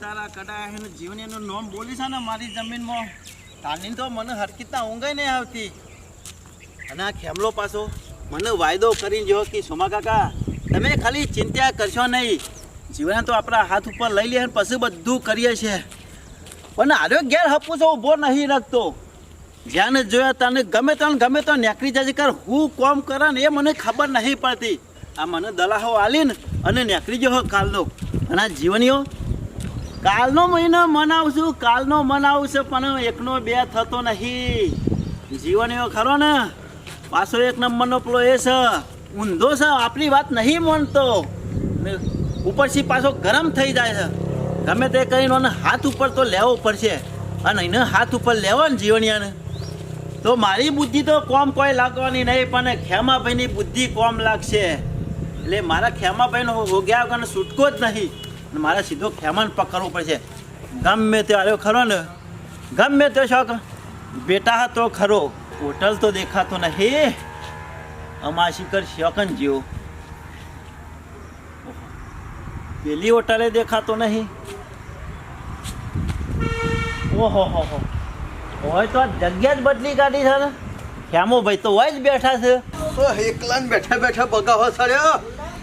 જેમના કડા એનું જીવન એનું નામ બોલી છે ને મારી જમીનમાં. તાની તો મને હરકીતના ઊંઘાઈ નહીં આવતી. અને આ ખેમલો પાછો મને વાયદો કરીને જો કે, સોમા કાકા, તમે ખાલી ચિંતા કરશો નહીં. જીવન તો આપણા હાથ ઉપર લઈ લે પછી બધું કરીએ છીએ પણ આરો ગેર હપ્પું છો ઊભો નહીં રાખતો. જ્યાં જોયા તને ગમે તને ગમે તો નેકરી જાય કર, હું કોમ કરે ને એ મને ખબર નહીં પડતી. આ મને દલાહો આલીને અને નેકરી જો કાલનો. અને આ જીવનીઓ કાલનો મહિનો મનાવશું કાલનો મનાવશે, પણ એકનો બે થતો નહીં. જીવનીઓ ખરો ને? પાછો એક નંબરનો પેલો એ છે, ઊંધો છે, આપણી વાત નહીં માનતો. ઉપરથી પાછો ગરમ થઈ જાય છે. ગમે તે કરીને હાથ ઉપર તો લેવો પડશે. અને એને હાથ ઉપર લેવો ને જીવણિયાને. તો મારી બુદ્ધિ તો કોમ કોઈ લાગવાની નહીં, પણ ખેમાભાઈની બુદ્ધિ કોમ લાગશે. એટલે મારા ખેમાભાઈનો હોગ્યા વગરનો છૂટકો જ નહીં. અને મારે સીધો ખેમાન પકડવો પડશે. ગમે તે આવ્યો ખરો ને, ગમે તે શોખ. બેટા હતો ખરો, હોટલ તો દેખાતો નહીં. અમા શિખર શોકન જેવો. પેલી હોટલે દેખાતો નહીં. ઓહો, હો હો. હોય તો આ જગ્યા જ બદલી કાઢી છે ને. શ્યામો ભાઈ તો હોય જ બેઠા છે. એકલા બેઠા બેઠા બગાવો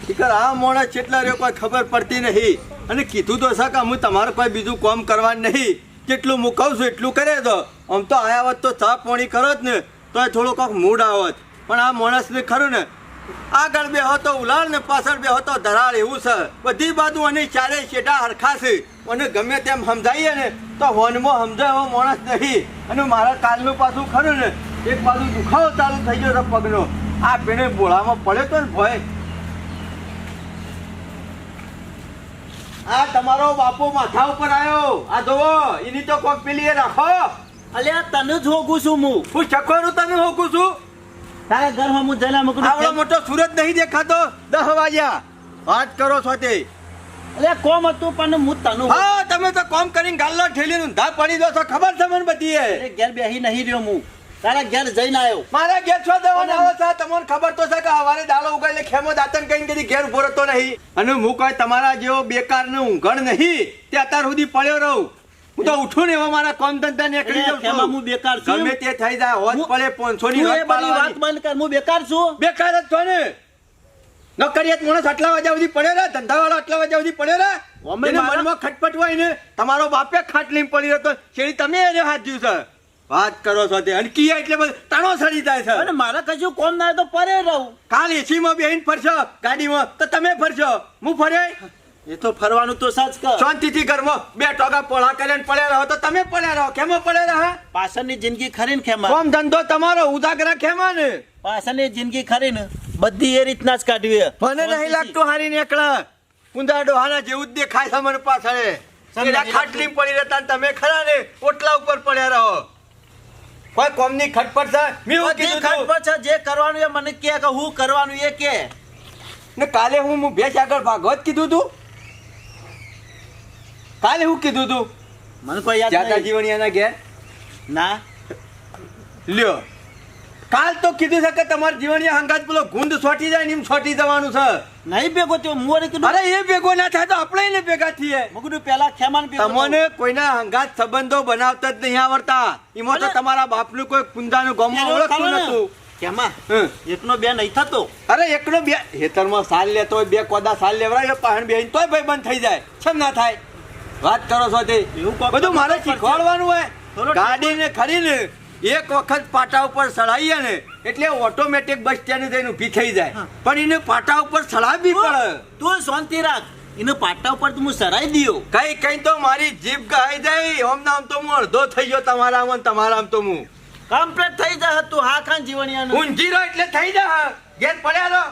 ઠીકર આ મોણા ચેટલા રહ્યો કોઈ ખબર પડતી નહીં. અને કીધું તો છે હું તમારે કોઈ બીજું કામ કરવા નહીં. જેટલું હું છું એટલું કરે તો આમ તો આયા હોત તો ચા પાણી કરો જ ને તો થોડો કોક મૂડ આવત પણ આ માણસને ખરું ને, આગળ બે હતો ઉલાળ ને પાછળ બે હતો ધરાળ એવું છે. બધી બાજુ અને ચારે શેટા હરખા છે. અને ગમે તેમ સમજાઈએ ને, તો હોનમાં સમજાય એવો માણસ નહીં. અને મારા કાલનું પાછું ખરું ને, એક બાજુ દુખાવો ચાલુ થઈ ગયો છે પગનો. આ પેણે બોળામાં પડ્યો તો ને ભય. આ તમારો બાપો માથા ઉપર આવ્યો આ જોવો એની તો કોક પેલી રાખો. અલ્યા તને જ હોગું છું હું. હું ચકવાનું તને હોકું છું? તારા ઘરમાં હું જલા મૂકું આવડો મોટો સુરત નહીં દેખાતો? દહ વાગ્યા. વાત કરો છો તે અલ્યા કોમ હતું પણ હું તને હા તમે તો કોમ કરીને ગાલ્લો ઠેલીને ધા પડી દો છો. ખબર છે મને બધી એ. ઘેર બેહી નહીં રહ્યો હું. તારા ઘેર જઈને આવ્યો મારા ઘેર છો દેવાના આવો સા તમને ખબર તો છે કે હવારે દાળો ઉગાડીને ખેમો દાતન કઈ કદી ઘેર ઊભો રહેતો નહીં. અને હું કોઈ તમારા જેવો બેકાર ને ઊંઘણ નહીં તે અત્યાર સુધી પડ્યો રહું. હું તો ઉઠું ને એવા મારા કોમ ધંધા નીકળી જાઉં છું. હું બેકાર છું. ગમે તે થઈ જાય હોત પડે પોનસો ની વાત બંધ કર હું બેકાર છું. બેકાર જ છો ને. નોકરિયાત માણસ આટલા વાગ્યા સુધી પડ્યો રે ધંધાવાળો આટલા વાગ્યા સુધી પડ્યો રે મનમાં ખટપટ હોય ને તમારો બાપે ખાટલીમાં પડી રહ્યો તો શેરી તમે એને હાથ જ્યું છે? વાત કરો છો તે. અનકી એટલે બધું તાણો સડી જાય અને મારા કશું કોમ ના તો પરે રહું. કાલ એસીમાં બેહીને ફરશો ગાડીમાં. તો તમે ફરશો. હું ફરે? એ તો ફરવાનું તો સચ કર. શાંતિથી ઘરમાં બે ટોકા પોળા કરીને પડ્યા રહો. તો તમે પડ્યા રહો. કેમાં પડ્યા રહો પાછળની જિંદગી ખરી ને ખેમા. કોમ ધંધો તમારો ઉદાગરા ખેમા ને? પાછળની જિંદગી ખરી ને. બધી એ રીતના જ કાઢવી મને નહીં લાગતું હારી નીકળે કુંદા ડોહાના જેવું જ દેખાય છે મને પાછળ. ખાટલી પડી રહેતા ને તમે ખરા ને? ઓટલા ઉપર પડ્યા રહો. કોઈ કોમની ખટપટ છે? મેં હું કીધું. ખટપટ છે જે કરવાનું એ મને કે કે હું કરવાનું એ કે ને કાલે હું હું ભેસ આગળ ભાગવત કીધું તું? કાલે હું કીધું તું? મને કોઈ યાદ જાતા જીવણિયાના ઘેર? ના. લ્યો. કાલ તો કીધું છે કે તમારા જીવનની હંગાત પેલો ગુંદ છોટી જાય ને એમ છોટી જવાનું છે. નહીં ભેગો થયો મોરે કીધું અરે એ ભેગો ના થાય તો આપણે એને ભેગા થઈએ. મેં કીધું પેલા ખેમાન ભેગો તમને કોઈના હંગાત સંબંધો બનાવતા જ નહીં આવડતા. એમાં તો તમારા બાપનું કોઈ કુંદાનું ગમો થયો. ઓળખતું નતું હં. એકનો બે નહીં થતો. અરે એકનો બે હેતરમાં સાલ લેતો હોય બે કોદા સાલ લેવડાય પહાણ બેહીને તોય ભાઈ બંધ થઈ જાય. છેમ ના થાય? વાત કરો છો તે. બધું મારે શીખવાડવાનું હોય. ગાડીને ખરીને એક વખત પાટા ઉપર ચડાવીએ ને એટલે ઓટોમેટિક બસ સ્ટેન્ડ જઈને ઊભી થઈ જાય. પણ એને પાટા ઉપર સળાવી પડે. તું શાંતિ રાખ. એને પાટા ઉપર તું હું સરાઈ દિયો કઈ કઈ તો મારી જીભ ગહાઈ જાય ઓમ નામ તો હું અડધો થઈ ગયો તમારામાં તમારા આમ તો હું. કમ્પ્લીટ થઈ જાય તું. હા ખાન જીવણિયાનું. ઊંઘી રહ્યો એટલે થઈ જા. ઘેર પડ્યા રહો.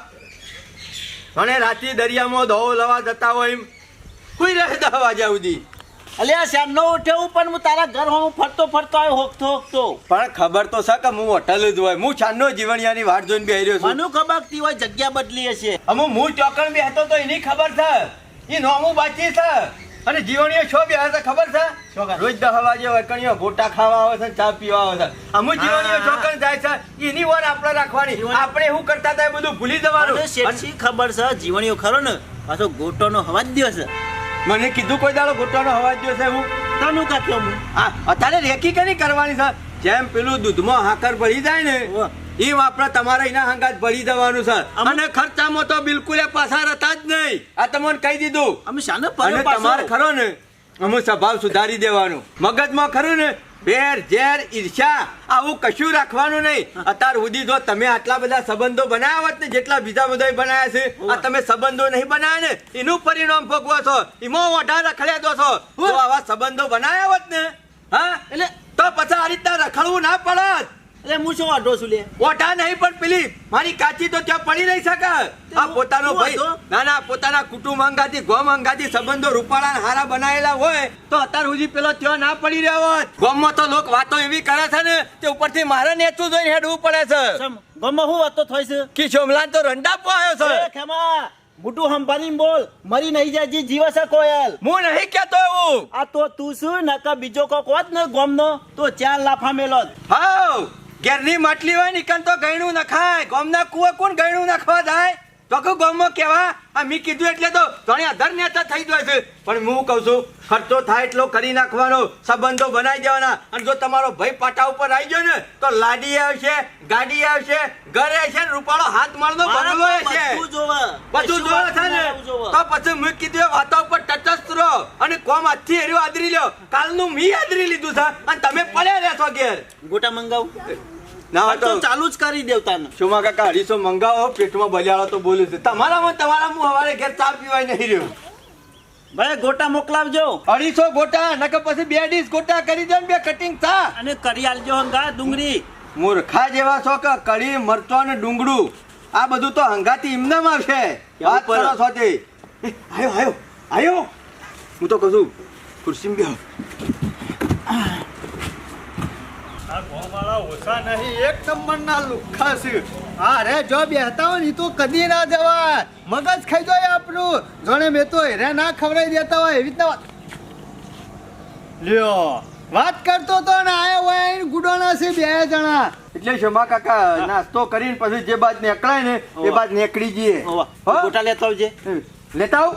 અને રાતે દરિયામાં દહો લવા જતા હોય એમ. કોઈ રહે દવા વાગ્યા સુધી? અલ્યા શ્યામ નો ઉઠ્યો પણ હું તારા ઘર હું ફરતો ફરતો આવ્યો હોકતો હોકતો. પણ ખબર તો છે કે હું હોટલ જ હોય. હું ચાંદનો જીવણિયાની વાટ જોઈને બેહી રહ્યો છું. મને ખબર તી હોય જગ્યા બદલી હશે. અમુ હું ચોકણ બેહતો તો એની ખબર છે. એ નોમું બાચી છે. અને જીવણીઓ છો બે છે ખબર છે? રોજ દહ વાગે વર્કણીઓ ગોટા ખાવા આવે છે ચા પીવા આવે છે. અમુ જીવણીઓ ચોકન ચોકણ જાય છે એની વાર આપણે રાખવાની. આપણે શું કરતા હતા બધું ભૂલી જવાનું. શેઠી ખબર છે જીવણીઓ ખરો ને પાછો ગોટોનો હવા જ દિવસ છે. મને કીધું કોઈ દાડો ગોટાનો અવાજ જોશે હું? તનું કાક્યો હું હા અત્યારે રેકી કરી કરવાની સર જેમ પેલું દૂધમાં હાકર ભરી જાય ને એ વાપરા તમારે એના હંગાત ભરી દેવાનું સર અને ખર્ચામાં તો બિલકુલ એ પાછા રહેતા જ નહીં. આ તમને કહી દીધું. અમે શાને અને તમારે ખરો ને અમે સ્વભાવ સુધારી દેવાનું. મગજમાં ખરું ને વેર ઝેર ઈર્ષા આવું કશું રાખવાનું નહીં. અત્યાર સુધી જો તમે આટલા બધા સંબંધો બનાવ્યા હોત ને જેટલા બીજા બધા બનાવ્યા છે આ તમે સંબંધો નહીં બનાવ્યા ને એનું પરિણામ ભોગવો છો. એમાં ઓઢા રખડ્યા દો છો. જો આવા સંબંધો બનાવ્યા હોત ને હા? એટલે તો પછી આ રીતના રખડવું ના પડત. એટલે હું શું વાંધો છું લે? ઓઢા નહીં પણ પેલી મારી કાચી તો ત્યાં પડી નહીં શકે આ પોતાનો ભાઈ? ના ના પોતાના કુટુંબ અંગાથી ગોમ અંગાથી સંબંધો રૂપાળા હારા બનાવેલા હોય તો અત્યાર સુધી પેલો ત્યાં ના પડી રહ્યો હોત. ગોમમાં તો લોક વાતો એવી કરે છે ને તે ઉપરથી મારે નેચું જોઈને હેડવું પડે છે. સમમાં હું વાતો થાય છે? કે શોમલાન તો રંડાપો આવ્યો છે. ખેમા સંભાળીને બોલ મરી નહીં જાય જી જીવે છે કોયલ. હું નહીં કેતો એવું. આ તો તું શું નકા બીજો કોક હોત ને ગોમનો તો ચાર લાફા મેલો હાવ. ઘેરની માટલી હોય ને તો ગયણું નખાય. ગોમના કુવા કોણ ગયણું નાખવા જાય? તો કે ગોમમાં કેવા? આ મી કીધું એટલે તો ઘણી અધર નેતા થઈ જાય છે. પણ હું કહું છું ખર્ચો થાય એટલો કરી નાખવાનો સંબંધો બનાવી દેવાના. અને જો તમારો ભાઈ પાટા ઉપર આવી ગયો ને તો લાડી આવશે ગાડી આવશે ઘરે ને રૂપાળો હાથ મારનો બંગલો છે. બધું જોવે. છે ને? તો પછી મેં કીધું વાતો ઉપર તટસ્થ રહો અને કોમ આજથી હેર્યું આદરી લ્યો. કાલનું મી આદરી લીધું છે. અને તમે પડ્યા રહેશો ઘેર. ગોટા મંગાવું? ના તો ચાલુ જ કરી દેવતાને શોમા કાકા અઢીસો મંગાવો પેટમાં બલિયાળો તો બોલું છે. તમારામાં તમારામાં હવારે ઘેર ચા પીવાય નહીં રહ્યો. ભાઈ ગોટા મોકલાવજો. અઢીસો ગોટા નકર પછી બે ડીશ ગોટા કરી દે બે કટિંગ થા અને કરી આલજો હંગા ડુંગળી. મૂર્ખા જેવા છો કે કઢી મરચો ને ડુંગળું. આ બધું તો હંગાથી ઇમનામ આવશે. વાત કરો આયો આયો આયો. હું તો કહું ખુરશીમાં બેહો. આ ઓછા નહીં એક નંબરના લુખ્ખા છે. આ રે જો બેહતા હોય ને તો કદી ના જવાય. મગજ ખાઈ જાય આપણું. જોણે મેં તો રે ના ખવડાવી દેતા હોય એવી રીતના વાત લ્યો વાત કરતો તો ને આયો હોય ગુડોના છે બે જણા. એટલે શમા કાકા નાસ્તો કરીને પછી જે બાદ નીકળાય ને એ. બાદ નીકળી જઈએ. ગોટા લેતા આવજે. લેતા આવ.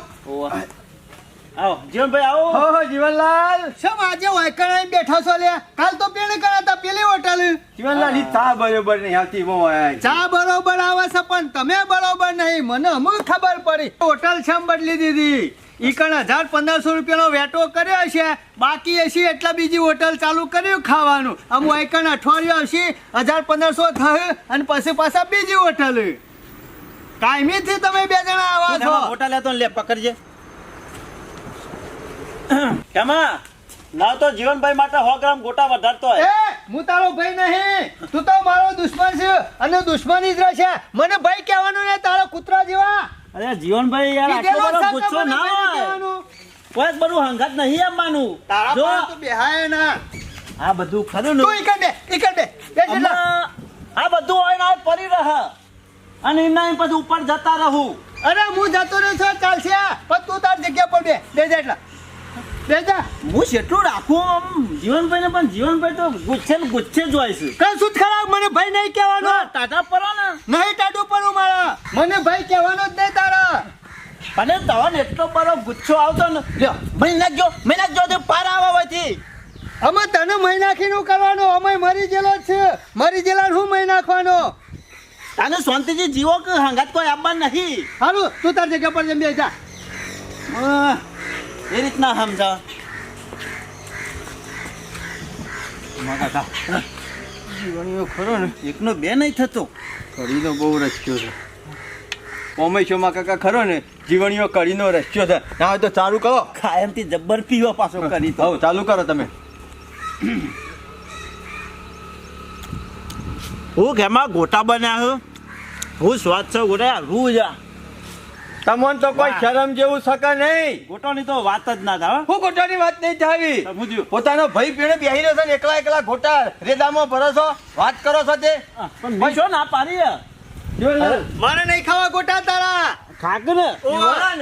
આવો જીવનભાઈ આવો. હો હો જીવનલાલ. શમ આજે વાયકણા બેઠા છો લે? કાલ તો પેણે કરાતા પેલી હોટલ. જીવનલાલ ઈ ચા બરોબર નહીં આવતી આય. ચા બરોબર આવે છે પણ તમે બરોબર નહીં. મને અમુક ખબર પડી. હોટલ છે બદલી દીધી? ઈ કણ હજાર પંદરસો રૂપિયાનો વેટો કર્યો છે. બાકી હશે એટલા બીજી હોટલ ચાલુ કર્યું ખાવાનું. આમ વાયકણ અઠવાડિયું આવશે હજાર પંદરસો થયું અને પછી પાછા બીજી હોટલ. કાયમીથી તમે બે જણા આવા છો? હોટલ ને લે પકડજે. કેમાં? લાવ તો જીવનભાઈ માટે સો ગ્રામ ગોટા વધારતો એ હું તારો ભાઈ નહીં. તું તો મારો દુશ્મન છે અને દુશ્મની જ રહેશે. મને ભાઈ કહેવાનું ને તારો કૂતરા જેવા. અરે જીવનભાઈ યાર આટલો બધો ગુસ્સો ના હોય. કોઈ બધું હંગાત નહીં માનું તારા જો. તો બેહાય ના. આ બધું ખરું તું ઈકડ દે ઈ કર બે આ બધું હોય ને પડી રહે. અને એના પછી ઉપર જતા રહું. અરે હું જતો રહ્યો છું ચાલશે. પણ તું તાર જગ્યા પર બે બે જેટલા બે હું જેટલું રાખું આમ જીવનભાઈ ને પણ જીવનભાઈ તો ગુચ્છે ને ગુચ્છે જ હોય છે. કઈ શું ખરાબ? મને ભાઈ નહીં કહેવાનો. ટાટા ને. નહીં ટાટું પડું મારા. મને ભાઈ કહેવાનો જ નહીં તારા. અને તવન એટલો બરો ગુચ્છો આવતો ને લ્યો મહી નાખજો મહી નાખજો તે પાર આવા હોયથી અમે તને મહી નાખીનું કરવાનો અમે મરી ગયેલો છે. મરી જેલા હું મહી નાખવાનો? તને શાંતિથી જીવો કે હંગાત કોઈ આપવા નહીં હારું તું તાર જગ્યા પર જમી જા. એ રીતના સમજાવ. જીવણીઓ ખરો ને એકનો બે નહીં થતો. કઢીનો બહુ રસ્યો છે. ઓમેશોમાં કાકા ખરો ને જીવણીઓ કઢીનો રસ્યો છે. ના હોય તો ચાલુ કરો. કાયમથી જબ્બર પીવો પાછો કરી તો. હવ ચાલુ કરો તમે. હું ઘેમાં ગોટા બનાવ્યો? હું સ્વાદ છે ગોટા રૂ જા. તમને તો કોઈ શરમ જેવું શકે નહીં. ગોટાની તો વાત જ ના થાય હું. ગોટાની વાત નહીં થાવી પોતાનો ભાઈ પીણે બેહી રહ્યો છે ને એકલા એકલા ગોટા રેદામાં ભરો છો. વાત કરો છો તે. પણ મેં ના પાડી મારે નહીં ખાવા ગોટા તારા. ખાક ને.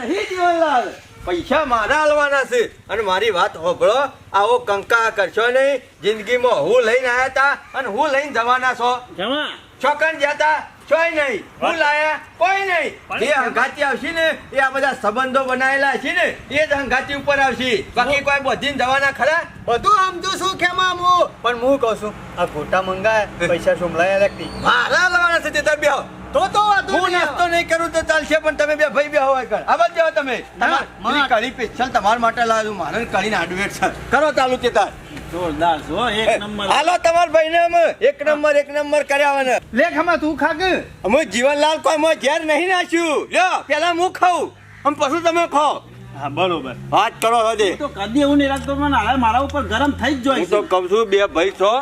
નહીં જીવનલાલ પૈસા મારા હાલવાના છે. અને મારી વાત હોભળો આવો કંકા કરશો નહીં. જિંદગીમાં હું લઈને આયા તા અને હું લઈને જવાના છો. ઘેમાં ચોકન ગયા ચોય નહીં. હું લાયા? કોઈ નહીં. જે હંગાતી આવશે ને એ આ બધા સંબંધો બનાવેલા છે ને એ જ હંગાતી ઉપર આવશે. બાકી કોઈ બધીને જવાના ખરા? બધું તો શું ખેમા હું? પણ હું કહું છું આ ગોટા મંગાય પૈસા સોમલાયા લાગતી મારા લાવવાના છે તે તાર બેહો. તો તો હું નાસ્તો નહીં કરું તો ચાલશે પણ તમે બે ભાઈ બે હોય કર આવા જ જાઓ તમે. તમાર કઢી સ્પેશિયલ તમારા માટે લાવ્યું મારે કઢીને આડવેટ કરો ચાલુ તે તાર જોરદાર છો એક નંબર. હાલો તમાર ભાઈને અમે. એક નંબર એક નંબર કર્યા આવે ને લે તું ખાગ અમે જીવનલાલ કોઈ અમે ઘેર નહીં નાખ્યું. લ્યો પેલા હું ખાઉં. આમ પછી તમે ખાઓ. હા બરોબર. વાત કરો તો કદી એવું નહીં રાખતો હવે મારા ઉપર ગરમ થઈ જ હું તો કહું છું બે ભાઈ છો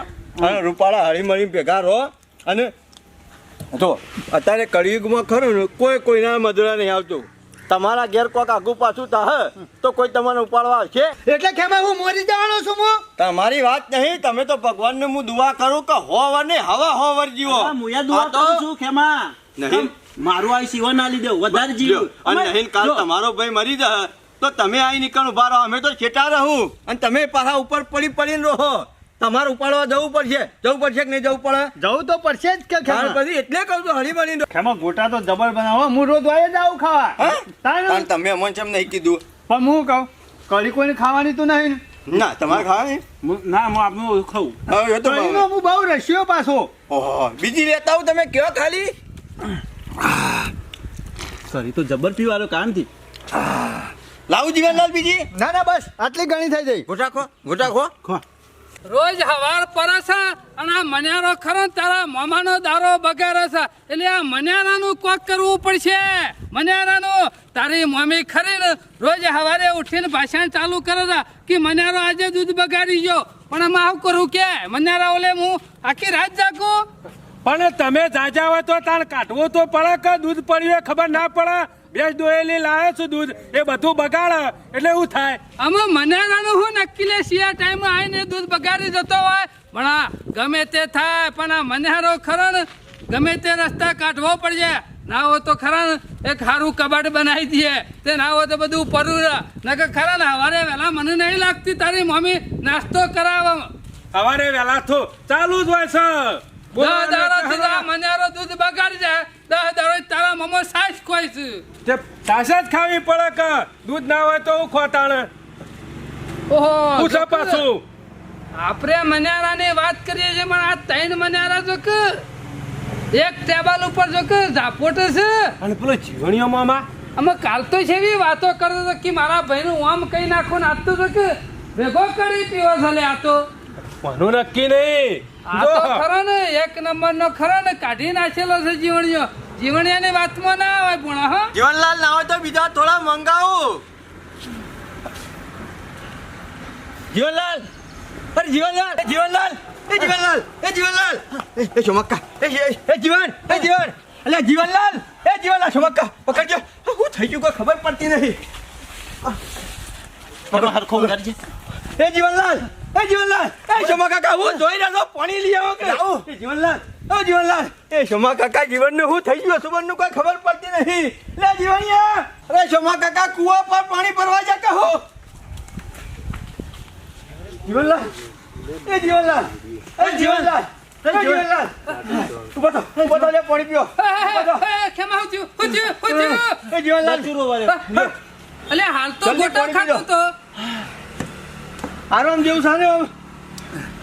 અને રૂપાળા હળીમળી ભેગા રહો. અને જો અત્યારે કળિયુગમાં ખરું ને કોઈ કોઈના મધુરા નહીં આવતું. તમારા ઘેર કોઈક આગુ પાછું થાહે તો કોઈ તમને ઉપાડવા છે એટલે ખેમા હું મોરી જવાનો છું હું? તમારી વાત નહીં તમે તો ભગવાનને હું દુઆ કરું કે હવા હોવર જીવો. હા, હું એ દુઆ કરું છું ખેમા. નહીં. મારું આ શિવ ના લીધે વધારે જીવ. અને નહીં કાલ તમારો ભાઈ મરી જાય તો તમે આઈ નીકળ ઊભા રહો અમે તો છેટા રહું. અને તમે પાછા ઉપર પડી પડીને રહો. તમારે ઉપાડવા જવું પડશે. જવું પડશે કે નહીં જવું પડે? જવું તો પડશે જ કે પછી એટલે કહું છું હળી મળી ખેમા ગોટા તો જબર બનાવો હું રોજ વાય જ આવું ખાવા. તારે? તમે અમને કેમ નહીં કીધું? પણ હું કહું કળી કોઈને ખાવાની તો નહીં ના? તમારે ખાવાની? ના હું આપનું ખાઉં. હવે તો હું બહુ રશિયો પાછો. ઓહો, બીજી લેતા હું તમે કયો ખાલી સોરી તો જબર પીવાનો કાનથી. લાવું જીવનલાલ બીજી? ના ના બસ આટલી ઘણી થઈ જઈ ગોટા ખો ગોટા ખો. ખો. રોજ હવાર પરસ અને આ મન્યારો ખરો તારા મામાનો દારો બગાડે છે. એટલે આ મન્યારાનું કોક કરવું પડશે. મન્યારાનું તારી મમ્મી ખરી રોજ હવારે ઉઠીને ભાષણ ચાલુ કરે છે કે મન્યારો આજે દૂધ બગાડી ગયો. પણ આમાં આવું કરું કે? મન્યારા ઓલે હું આખી રાત જાગું? પણ તમે જાજા હોય તો તાણ કાઢવું તો પડે કે દૂધ પડ્યું ખબર ના પડે? ભેંસ દોયેલી લાવે છું દૂધ. એ બધું બગાડે. એટલે એવું થાય? આમાં મન્યારાનું હું નક્કી લે શિયા ટાઈમ આવીને દૂધ બગાડી જતો હોય. પણ આ ગમે તે થાય પણ આ મન્યારો ખરો ને ગમે તે રસ્તા કાઢવો પડશે ના હોય તો ખરા એક સારું કબાટ બનાવી દઈએ. તે ના હોય તો બધું પડું નકર ખરા ને હવારે વહેલા મને નહીં લાગતી તારી મમ્મી નાસ્તો કરાવો. સવારે વહેલા તો ચાલુ જ હોય સર. મન્યારો દૂધ બગાડી જાય દસ દાડો તારા મમ્મો સાસ છે તે જ ખાવી પડે કે દૂધ ના હોય તો હું ખોટાણે? ઓહો પૂછો પાછું? આપણે મન્યારાની વાત કરીએ છીએ પણ આ ત્રણ મન્યારા જો કે એક ટેબલ ઉપર જો કે ઝાપોટ છે અને પેલો જીવણીઓ મામા? અમે કાલ તો છે એવી વાતો કરતો હતો કે મારા ભાઈનું આમ કઈ નાખો ને આજ તો કે ભેગો કરી પીવો છે આ તો. મનું નક્કી નહીં? આ તો ખરો ને એક નંબર નો ખરો ને કાઢી નાખેલો છે જીવણીઓ જીવણીયાની વાતમાં ના આવે પણ હા? જીવનલાલ ના હોય તો બીજા થોડા મંગાવું. જીવનલાલ અરે જીવનલાલ એ જીવનલાલ એ જીવનલાલ એ જીવનલાલ. એ શોમક્કા એ એ- એ જીવન એ જીવન. અલે જીવનલાલ એ જીવનલાલ શોમક્કા પકડજો. હું થઈ ગયું કોઈ ખબર પડતી નહીં. તમે હરખો કરજે એ જીવનલાલ એ જીવનલાલ એ શમા કાકા હું જોઈ રહ્યો પાણી લઈ આવો કે? એ જીવનલાલ ઓ જીવનલાલ. એ શમા કાકા જીવનનું શું થઈ ગયું? સુબનનું કોઈ ખબર પડતી નહીં. લે જીવણિયા. અરે શમા કાકા કુવા પર પાણી ભરવા જા કહો. જીવનલાલ એ જીવનલાલ એ જીવનલાલ જીવનલાલ. ઊભો થો ઊભો થો લે પાણી પીઓ. ખેમા હું થયું હું થયું? હું થયું? એ જીવનલાલ. ચૂરો વાળે. અલે હાલ તો ગોટા ખાતો તો. આરામ જેવું સાને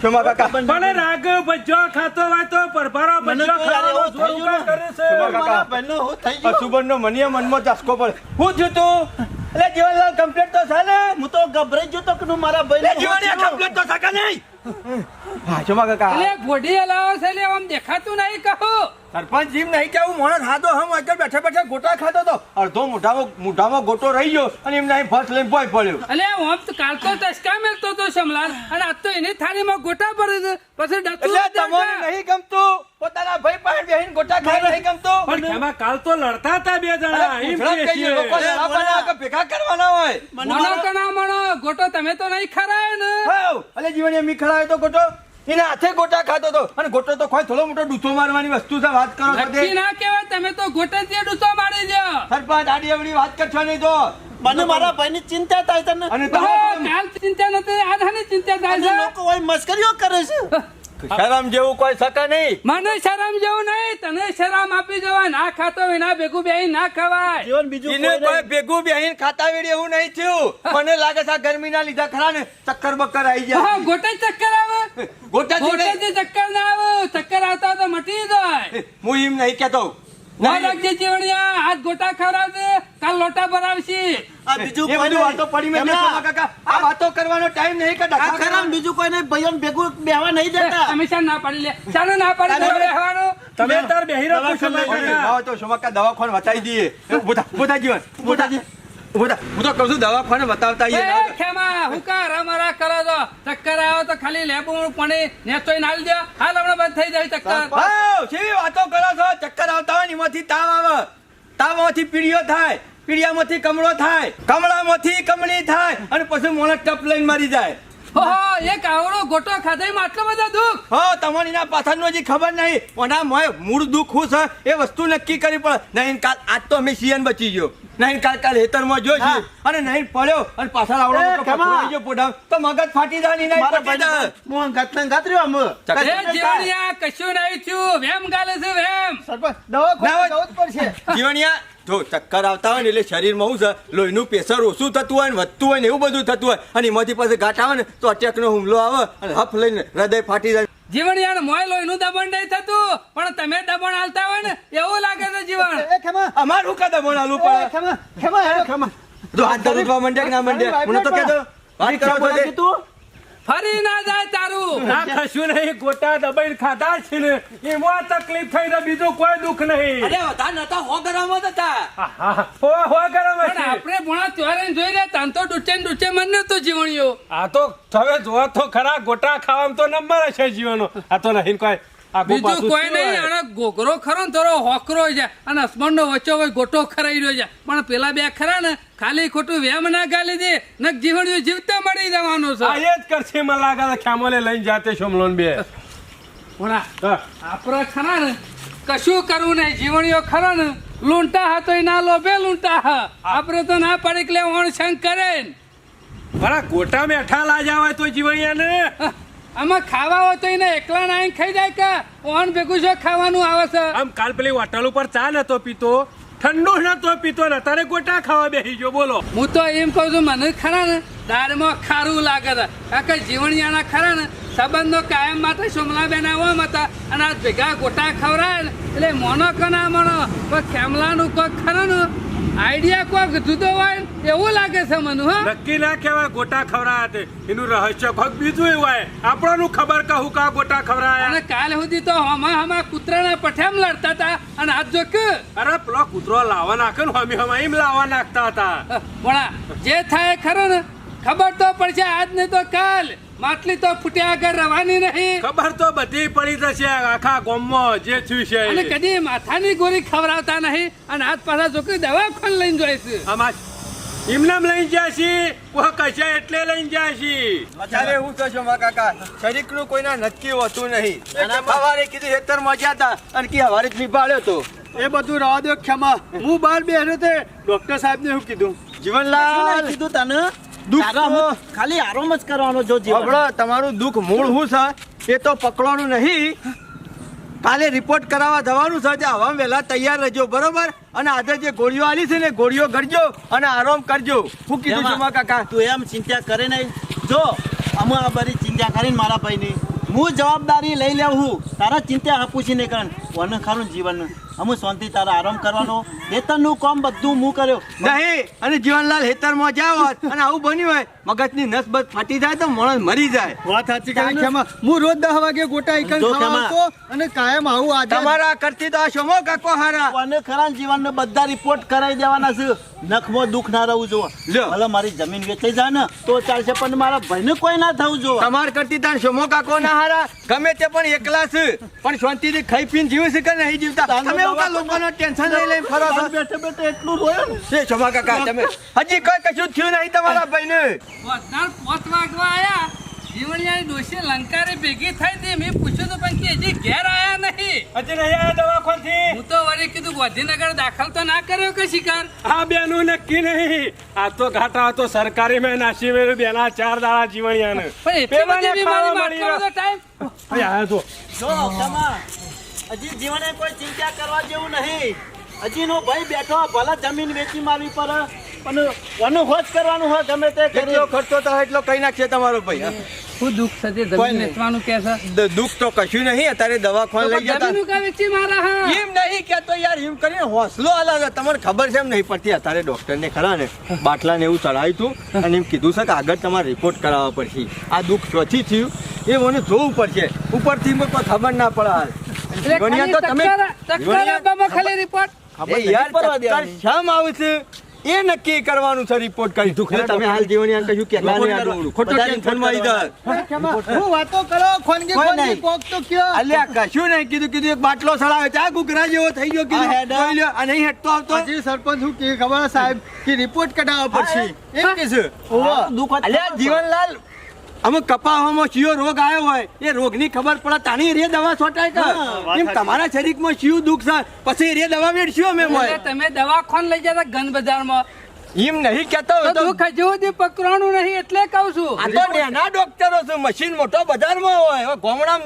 શોમા કાકા. પણ રાગ ભજો ખાતો વાતો તો પરભારો તો ખાવાનો જોયું કરે છે. શોભા કાકા. મારા હું થઈ ગયો. અશુભનનો મનીય મનમાં ચાસકો પડે. હું થયું તું. એટલે જીવનલાલ કમ્પ્લીટ તો છે ને? હું તો ગભરાઈ ગયો તો કે મારા ભાઈ જીવણિયા કમ્પ્લીટ તો છે કે નહીં? હા કાકા અલે ઘોડી હલાવો છે એટલે આમ દેખાતું નહીં કહો. સરપંચ જીમ નહીં કે હું હાથો હમ આગળ બેઠા બેઠા ગોટા ખાતો તો. અડધો મોઢામાં મોઢામાં ગોટો રહી ગયો અને એમને અહીં ફર્સ્ટ લઈને ભોય પડ્યો. આમ તો કાલ તો ટસકા મેલતો તો શમલાલ. અને આજ તો એની થાળીમાં ગોટા ભરે પછી એટલે તમને નહીં ગમતું. પોતાના ભાઈ બેહીને ગોટા ખાઈ નહીં ગમતો? પણ એમાં કાલ તો લડતા હતા બે જણા એમ કહીએ, લોકો કહીએ. કે ભેગા કરવાના હોય. મનો તો ના મનો ગોટો તમે તો નહીં ખરાય ને. અલે જીવન એમ ખરાય તો ગોટો. એના હાથે ગોટા ખાતો હતો અને ગોટો તો કોઈ થોડો મોટો ડૂસો મારવાની વસ્તુ છે વાત કરો છો ના કહેવાય તમે તો ગોટે જે ડૂસો મારી દો સરપંચ આડી અવળી વાત કરશો નહીં તો. મને મારા ભાઈની ચિંતા થાય તને અને તમે કાલ ચિંતા નથી આધાની ચિંતા થાય છે. લોકો હોય મસ્કરીઓ કરે છે. શરમ જેવું કોઈ શકે નહીં. મને શરમ જેવું નહીં. તને શરમ આપી જવાય ના ખાતો વિના ભેગું બેહી ના ખવાય. જીવન બીજું કોઈ ભેગું બેહીન ખાતા વેડી એવું નહીં થયું. મને લાગે છે ગરમી ગરમીના લીધા ખરા ને ચક્કર બક્કર આવી હા, જાય ગોટે જ ચક્કર આવે. ગોટા ગોટે ચક્કર ના આવે. ચક્કર આવતા તો મટી જાય. હું એમ નહીં કેતો ના રાખજે જીવણિયા હાથ ગોટા ખવડાવજે. કાલ લોટા ભરાવશી. આ બીજું કોઈ વાતો પડી મેં કાકા આ વાતો કરવાનો ટાઈમ નહીં કે ડખા ખરા બીજું કોઈ નહીં ભાઈઓને ભેગું બેહવા નહીં દેતા. અમે ના પાડી લે. શાને ના પાડી તારે- દે તમે તાર બેહી રહો દવા શોભા સમય કાકા. ના તો શોભા દવાખાને દઈએ. જીવન. હું તો કહું છું બતાવતા તો- ખેમા હું કા કરો છો? ચક્કર આવો તો ખાલી લેબુ પાણી નેતોય નાલ દો હાલ હમણાં બંધ થઈ જાય ચક્કર. કેવી વાતો કરો છો? ચક્કર આવતા હોય ને એમાંથી તાવ આવે. તાવમાંથી પીળીઓ થાય, પીળિયામાંથી કમળો થાય, કમળામાંથી કમળી થાય, અને પછી મોણે ટપ લઈને મારી જાય. એક આવડો ગોટો ખાધેમાં આટલો બધો દુઃખ? હો તમારી ના પાછળનો હજી ખબર નહીં. ઓના મોય મૂળ દુઃખ હું છે? એ વસ્તુ નક્કી કરી પડે નહીં કાલ આજ તો અમે સિયન બચી ગયો. નહીં કાલ કાલ હેતરમાં જોઈ હા. અને નહીં પડ્યો. અને પાછળ આવડો મોટો કેમાં? ગયો પોઢા તો મગજ ફાટી જાય નહીં હું રહ્યો એ જીવણિયા કશું નહીં થયું. વેમ ગાલે છે વેમ. સરપંચ દવાખાને ના જવું પડશે. જીવણિયા જો ચક્કર આવતા હોય ને એટલે શરીરમાં શું છે લોહીનું પ્રેશર ઓછું થતું હોય ને વધતું હોય ને એવું બધું થતું હોય. અને એમાંથી પાસે ગાંઠ આવે ને તો અટેકનો હુમલો આવે અને હફ લઈને હૃદય ફાટી જાય. જીવન યાર મોય લોહીનું દબણ નહીં થતું પણ તમે દબણ હાલતા હોય ને એવું લાગે છે જીવન અમારું કા આલું હાલવું પડે? ખેમા ખેમા જો હાથ ધરવા માંડે કે ના માંડે હું તો કહેતો વાત કરો છો તે. ફરી ના જાય તારું. આ કશું નહીં ગોટા દબાઈ ખાધા છે ને. એમાં તકલીફ થઈ ને બીજું કોઈ દુઃખ નહીં. અરે વધારે નતા હો ગરમ હતા. હા, હા. ગરમ હતા આપણે ભણા ત્યારે જોઈ રહ્યા તાન તો ડૂચે ને ડૂચે મન નતો જીવણ્યો. આ તો હવે જો તો ખરા ગોટા ખાવામાં તો નંબર હશે જીવનો આ તો નહીં કોઈ બીજું કોઈ નહીં? અને ગોગરો ખરો ને થોડો હોકરો છે અને અસમાનનો વચ્ચો હોય ગોટો ખરાઈ રહ્યો છે. પણ પેલા બે ખરા ને ખાલી ખોટું વેમ ના ગાલી દે ને જીવણિયો જીવતા મળી જવાનો છે. એ જ કરશે મને લાગે ખ્યામોલે લઈને જાતે સોમલોન બે. ભણા આપણે ખરા ને કશું કરવું નહીં જીવણીઓ ખરા ને લૂંટા હા તો ના લોભે લૂંટા હા. આપણે તો ના પડી કે ઓણ સંગ કરે ને. બરા ગોટા મેઠા લાજા હોય તો જીવણિયાને. હા, આમાં ખાવા હોય તો એને એકલા ના આઈને ખાઈ જાય કે ઓન ભેગું શું ખાવાનું આવે છે? આમ કાલ પેલી હોટલ ઉપર ચા નતો પીતો ઠંડુ નતો પીતો ને તારે ગોટા ખાવા બેસી ગયો બોલો. હું તો એમ કહું છું મને ખરા ને દાળમાં ખારું લાગે છે. કારણ કે જીવણિયાના ખરા ને સંબંધો કાયમ માટે સોમલાબેન આવવા હતા અને આ ભેગા ગોટા ખવરાય એટલે મોનો કના મોનો કોઈ ખેમલાનું કોઈ ખરા ને આઈડિયા કોઈક જુદો હોય એવું લાગે છે મને હા. નક્કી ના કહેવાય ગોટા ખવડાયા તે. એનું રહસ્ય કોક બીજું એવું હોય. આપણાનું ખબર કહું કા ગોટા ખવડાયા અને કાલ સુધી તો હમા હમા કૂતરાના પઠેમ લડતા હતા અને આજ જો કે અરે પેલો કૂતરો લાવવા નાખે ને હમી હમા એમ લાવવા નાખતા હતા. ભણા જે થાય ખરો ને. ખબર તો પડશે આજ નહીં તો કાલ માટલી તો ફૂટ્યા આગળ રવાની નહીં. ખબર તો બધી પડી જશે આખા ગામમાં જે થયું છે. અને કદી માથાની ગોળી ખવડાવતા નહીં અને હાથ પાછા છોકરી દવાખાને લઈને જાય છે. આમાં એમનેમ લઈને જાય છે કોઈ કશે એટલે લઈને જાય છે. અત્યારે હું તો છું મા કાકા શરીરનું કોઈના નક્કી હોતું નહીં. સવારે કીધું હેતર મજા હતા અને કે હવારે જ નિભાળ્યો તો. એ બધું રવા દો ક્ષમા. હું બહાર બેઠો તે ડોક્ટર સાહેબને શું કીધું? જીવનલાલ. કીધું તને? દુઃખ ખાલી આરામ જ કરવાનો જો હમણો તમારું દુઃખ મૂળ શું છે એ તો પકડવાનું નહીં. કાલે રિપોર્ટ કરાવવા જવાનું છે તે હવા વહેલા તૈયાર રહેજો બરોબર? અને આજે જે ગોળીઓ આલી છે ને ગોળીઓ કરજો અને આરામ કરજો. હું કીધું છું કાકા. તું એમ ચિંતા કરે નહીં. જો અમે આ બધી ચિંતા કરીને મારા ભાઈની. હું જવાબદારી લઈ લેવું હું. તારા ચિંતા આપું છું નહીં કારણ વન ખરું જીવન અમુ શાંતિ તારા આરામ કરવાનો. વેતનનું કામ બધું હું કર્યો. નહીં અને જીવનલાલ હેતરમાં જાવ અને આવું બન્યું હોય મગજની નસ બસ ફાટી જાય તો માણસ મરી જાય. વાત સાચી કરી હું રોજ દસ વાગે ગોટા ખાવા અને કાયમ આવું આજે. તમારા કરતી તો આ શોમો કાકો હારા. વન ખરા જીવનને બધા રિપોર્ટ કરાવી દેવાના છે. નખમાં દુઃખ ના રહું જો. ભલે મારી જમીન વેચાઈ જાય ને તો ચાલશે પણ મારા ભાઈને કોઈ ના થવું જો તમાર કરતી તાર શોમો કાકો ના હારા. ગમે તે પણ એકલા છે. પણ શાંતિથી ખાઈ પીને જીવે છે કે નહીં જીવતા. તમે એવું લોકોનો ટેન્શન લઈ લઈને ફરો છો. બેઠે બેઠે એટલું રોયો ને? એ શોમા કાકા તમે હજી કોઈ કશું થયું નહીં તમારા ભાઈને? વધાર પોત વાગવા આયા. જીવણિયાની ડોશી લંકારી ભેગી થઈ હતી. મેં પૂછ્યું તો પણ કે હજી ઘેર આયા નહીં? હજી નહીં આયા દવાખાનથી? હું તો વળી કીધું ગાંધીનગર દાખલ તો ના કર્યો કે શિકાર? આ બેનું નક્કી નહીં. આ તો ઘાટા હતો સરકારી મેં નાસી મેં બેના ચાર દાડા જીવણિયાને. પણ એટલી બધી બીમારી મળી ટાઈમ આયા તો જો. તમા હજી જીવને કોઈ ચિંતા કરવા જેવું નહીં. હજી નો ભાઈ બેઠો ભલે જમીન વેચી મારવી પર પણ વનું હોજ કરવાનું હોય ગમે તે કેટલો ખર્ચો તો એટલો કઈ નાખીએ તમારો ભાઈ શું દુઃખ થશે જમીન વેચવાનું કે છે? દુઃખ તો કશું નહીં અત્યારે દવાખાને લઈ જતા. જમીન કા વેચી મારા હા. એમ નહીં કેતો યાર એમ કરીને હોસલો અલગ તમને ખબર છે એમ નહીં પડતી અત્યારે ડોક્ટર ને ખરા ને બાટલા ને એવું ચડાવ્યું હતું અને એમ કીધું છે કે આગળ તમારે રિપોર્ટ કરાવવા પડશે. આ દુઃખ ચોથી થયું એ મને જોવું પડશે. ઉપરથી મને ખબર ના પડે જીવણિયા તો તમે ચક્કર- ચક્કર આપવામાં ખાલી રિપોર્ટ યાર ચક્કર શામ આવે છે? એ નક્કી કરવાનું છે રિપોર્ટ કરી. એટલે તમે હાલ જીવણિયા કશું કહેતા નહીં ખોટો ટેન્શનમાં આવી જાય વાતો કરો ખોનગી કોઈ ખોનગી નહીં. તો કયો. અલ્યા કશું નહીં. કીધું કીધું એક બાટલો સળાવે. ચા ગુગરા જેવો થઈ ગયો કીધું. હેડ. લ્યો. આ નહીં હટતો આવતો. હજી સરપંચ શું કે ખબર સાહેબ? કે રિપોર્ટ કઢાવવા પડશે. એમ કે છે. દુઃખ અલ્યા જીવનલાલ અમુક કપાવામાં શિયો રોગ આવ્યો હોય એ રોગની ખબર પડે તાણી રે દવા છોટાય કે? એમ તમારા શરીરમાં શિયું દુખ છે પછી રે દવા વેડશ્યો અમે તમે દવાખાન લઈ જતા ગન બજારમાં એમ નહીં કેતો તો સુધી પકડવાનું નહીં એટલે કહું છું. આ તો નેના ડોક્ટરો છું મશીન મોટો બજારમાં હોય હવે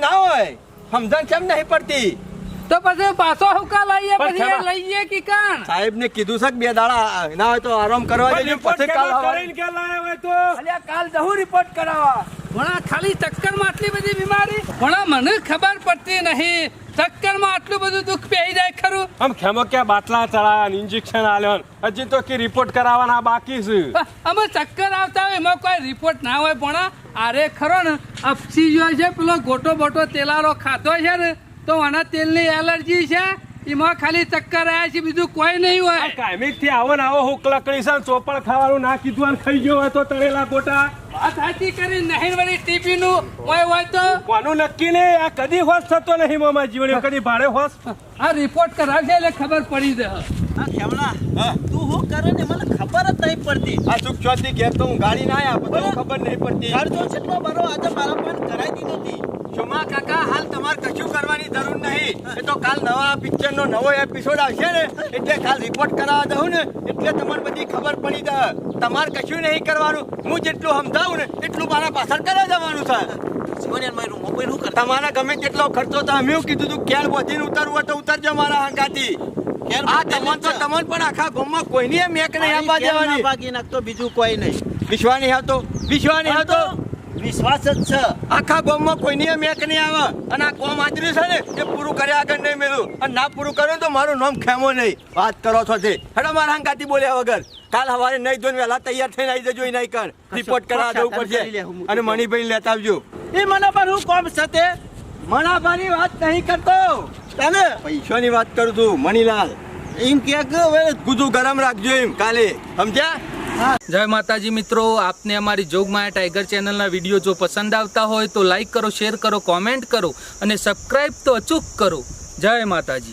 ના હોય. સમજણ કેમ નહીં પડતી? તો પછી પાછો હુકા લઈએ? પછી લઈએ કે કાન સાહેબ ને કીધું છે કે બે દાડા ના હોય તો આરામ કરવા દેજો પછી કાલ કરીને કે લાયા હોય તો? અલ્યા કાલ જવું રિપોર્ટ કરાવવા? ઘણા ખાલી ચક્કરમાં આટલી બધી બીમારી? ઘણા મને ખબર પડતી નહીં. ચક્કરમાં આટલું બધું દુઃખ પહેરી જાય ખરું? આમ ખેમો કે બાટલા ચડાયા ઇન્જેક્શન આલ્યો હજી તો કે રિપોર્ટ કરાવવાના બાકી છે. અમે ચક્કર આવતા હોય એમાં કોઈ રિપોર્ટ ના હોય પણ આરે ખરો ને અપસી જો છે પેલો ગોટો બોટો તેલારો ખાધો છે ને તો આના તેલની એલર્જી છે? એમાં ખાલી ચક્કર આવ્યા છે બીજું કોઈ નહીં હોય. કાયમિકથી આવો ને આવો હુક લકડી છે ચોપડ ખાવાનું ના કીધું અને ખાઈ ગયો હોય તો તળેલા ગોટા. વાત સાચી કરી નહીં વળી ટીપી નું હોય હોય તો? કોનું નક્કી નહીં આ કદી હોશ થતો નહીં મામા જીવણી કદી ભાડે હોશ. આ રિપોર્ટ કરાવશે એટલે ખબર પડી જાય. હા ખેમલા તું શું કરે ને મને ખબર જ નહીં પડતી. આ સુખ ચોથી ઘેર તો હું ગાડી ના આયા બધું ખબર નહીં પડતી. ખર્ચો કેટલો બરો આજે મારા પણ કરાઈ દીધો હતી. શુમા કાકા હાલ તમારે કશું કરવાની જરૂર નહીં. એ તો કાલ નવા પિક્ચર નો નવો એપિસોડ આવશે ને એટલે કાલ રિપોર્ટ કરાવવા દઉં ને એટલે તમને બધી ખબર પડી દે તમારે કશું નહીં કરવાનું. હું જેટલું સમજાવું ને એટલું મારા પાછળ કરે જવાનું છે. મારું તમારા ગમે તેટલો ખર્ચો તો અમે કીધું તું ક્યાં વધીને ઉતરવું હોય તો ઉતરજો મારા હંગાથી. આ વધીને તો જ. પણ આખા ગામમાં કોઈની મેક નહીં આપવા દેવાની. ભાગી નાખતો બીજું કોઈ નહીં. વિશ્વા નહીં આવતો વિશ્વા નહીં આવતો. વિશ્વાસ જ છે. આખા ગામમાં કોઈની મેક નહીં આવે. અને આ કોમ આદર્યું છે ને એ પૂરું કર્યા આગળ નહીં મેળવું અને ના પૂરું કર્યું તો મારું નામ ખેમો નહીં. વાત કરો છો તે હેડો મારા હંગાતી બોલ્યા વગર. કાલ સવારે નહીં જોઈને વહેલા તૈયાર થઈને આવી જજો નહીં કર રિપોર્ટ કરાવવા જવું પડશે. અને મણિભાઈ લેતા આવજો. એ મને પણ હું કોમ સાથે મણાભાની વાત નહીં કરતો. તને? પૈસાની વાત કરું છું મણીલાલ. એમ કે કે હવે ગુજુ ગરમ રાખજો એમ કાલે. સમજ્યા? જય માતાજી મિત્રો આપને અમારી જોગમાયા ટાઈગર ચેનલના વીડિયો જો પસંદ આવતા હોય તો લાઈક કરો શેર કરો કોમેન્ટ કરો અને સબસ્ક્રાઈબ તો અચૂક કરો. જય માતાજી.